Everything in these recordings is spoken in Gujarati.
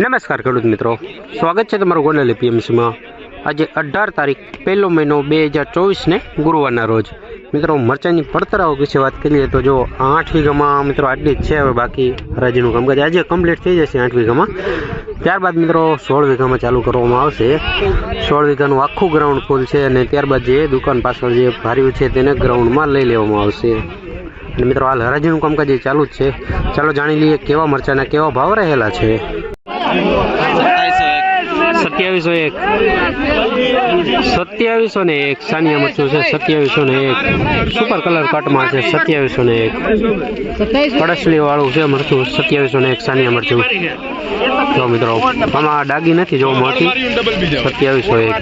નમસ્કાર ખેડૂત મિત્રો. સ્વાગત છે તમારું ગોંડલ એપીએમસીમાં. આજે અઢાર તારીખ, પહેલો મહિનો બે હજાર ચોવીસને ગુરુવારના રોજ. મિત્રો, મરચાંની પડતરાઓ વિશે વાત કરીએ તો જો આઠ વીઘામાં મિત્રો આટલી જ છે, હવે બાકી હરાજીનું કામકાજ આજે કમ્પ્લીટ થઈ જશે આઠ વીઘામાં. ત્યારબાદ મિત્રો, સોળ વીઘામાં ચાલુ કરવામાં આવશે. સોળ વીઘાનું આખું ગ્રાઉન્ડ ફૂલ છે અને ત્યારબાદ જે દુકાન પાછળ જે ભાર્યું છે તેને ગ્રાઉન્ડમાં લઈ લેવામાં આવશે. અને મિત્રો, હાલ હરાજીનું કામકાજ એ ચાલુ જ છે. ચાલો જાણી લઈએ કેવા મરચાંના કેવા ભાવ રહેલા છે. સત્યાવીસો એક. સત્યાવીસો ને એક. સાનિયા મરચું છે સત્યાવીસો ને એક. સુપર કલર કટમાં છે સત્યાવીસો ને એક. કડસલી વાળું છે મરચું સત્યાવીસો ને એક સાનિયા મરચું. જો મિત્રો આમાં ડાગી નથી જોવા મળતી. સત્યાવીસો એક.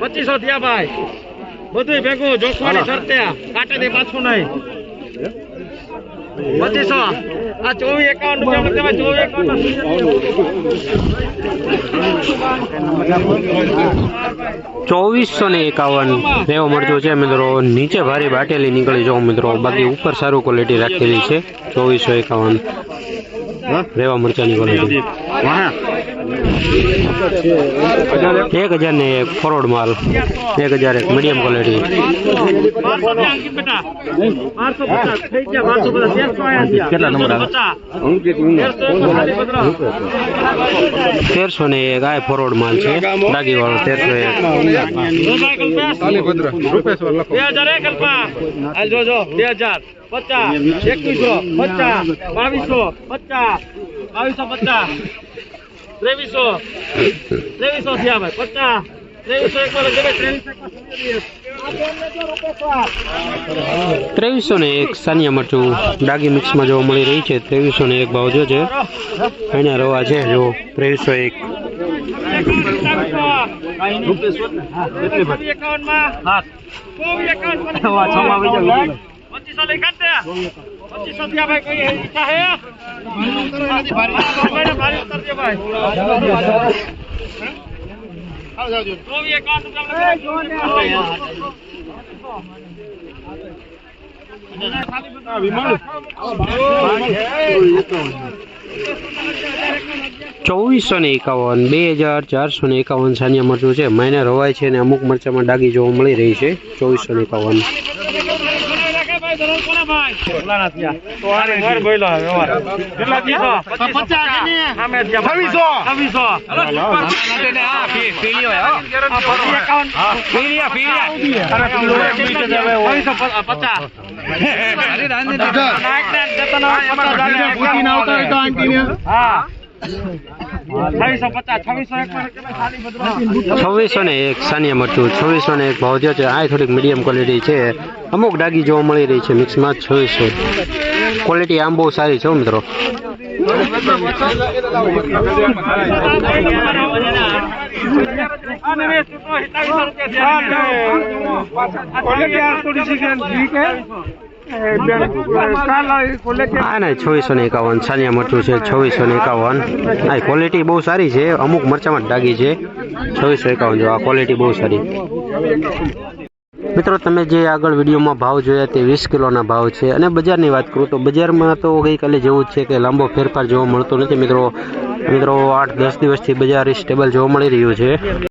પચીસો થયા ભાઈ. બધું ભેગું જોખવાની શરતે કાટે દે પાછું નહીં. પચીસો. આ ચોવીસ એકાવન રૂપિયા તમે ચોવીસ ચોવીસો ને એકાવન એવો મળતો છે મિત્રો. નીચે ભારી બાટેલી નીકળી જો મિત્રો. બાકી ઉપર સારું ક્વોલિટી રાખેલી છે. ચોવીસો એકાવન. રેવા મરચાની ક્વોલિટી એક હજાર ને એક ફોરવર્ડ માલ. એક હજાર એક મીડિયમ ક્વોલિટી કેટલા નંબર તેરસો ને એક, આ ફોરવર્ડ માલ છે. ડાગી વાળો તેરસો એક. બે હજાર એક પચાસ. એકવીસો, પચાસ. બાવીસો, પચાસ. બાવીસો પચાસ. ત્રેવીસો. ત્રેવીસો થયા ભાઈ. પચાસ. ત્રેવીસો ને એક સાનિયા મરચું ડાગી મિક્સમાં જોવા મળી રહી છે. ત્રેવીસો ને એક ભાવ જો છે. અહીંયા રવા છે જો ત્રેવીસો એક. એકાવનમાં પચીસો પચીસો હે એકાવન ચોવીસો ને એકાવન બે હજાર ચારસો ને એકાવન સાનિયા મરચું છે. મહિને રવાય છે અને અમુક મરચામાં ડાગી જોવા મળી રહી છે. ચોવીસો ને એકાવન. છવ્વીસો પચાસ. છવ્વીસો એક છવ્વીસો ને એક સાનિયા મરચું છવ્વીસો ને એક ભાવ થયો છે. આ થોડીક મીડિયમ ક્વોલિટી છે. અમુક ડાગી જોવા મળી રહી છે મિક્સમાં છવ્વીસો. ક્વોલિટી આમ બહુ સારી છે હો મિત્રો. હા, ને, છવ્વીસો ને એકાવન. સાનિયા મરચું છે, છવ્વીસો ને એકાવન. આ ક્વોલિટી બહુ સારી છે. અમુક મરચામાં ડાગી છે. છવ્વીસો એકાવન જો, આ ક્વોલિટી બહુ સારી. મિત્રો, તમે જે આગળ વિડીયોમાં ભાવ જોયા તે વીસ કિલોના ભાવ છે. અને બજારની વાત કરું તો બજારમાં તો ગઈકાલે જેવું જ છે કે લાંબો ફેરફાર જોવા મળતો નથી, મિત્રો. મિત્રો, આઠ દસ દિવસથી બજાર સ્ટેબલ જોવા મળી રહ્યું છે.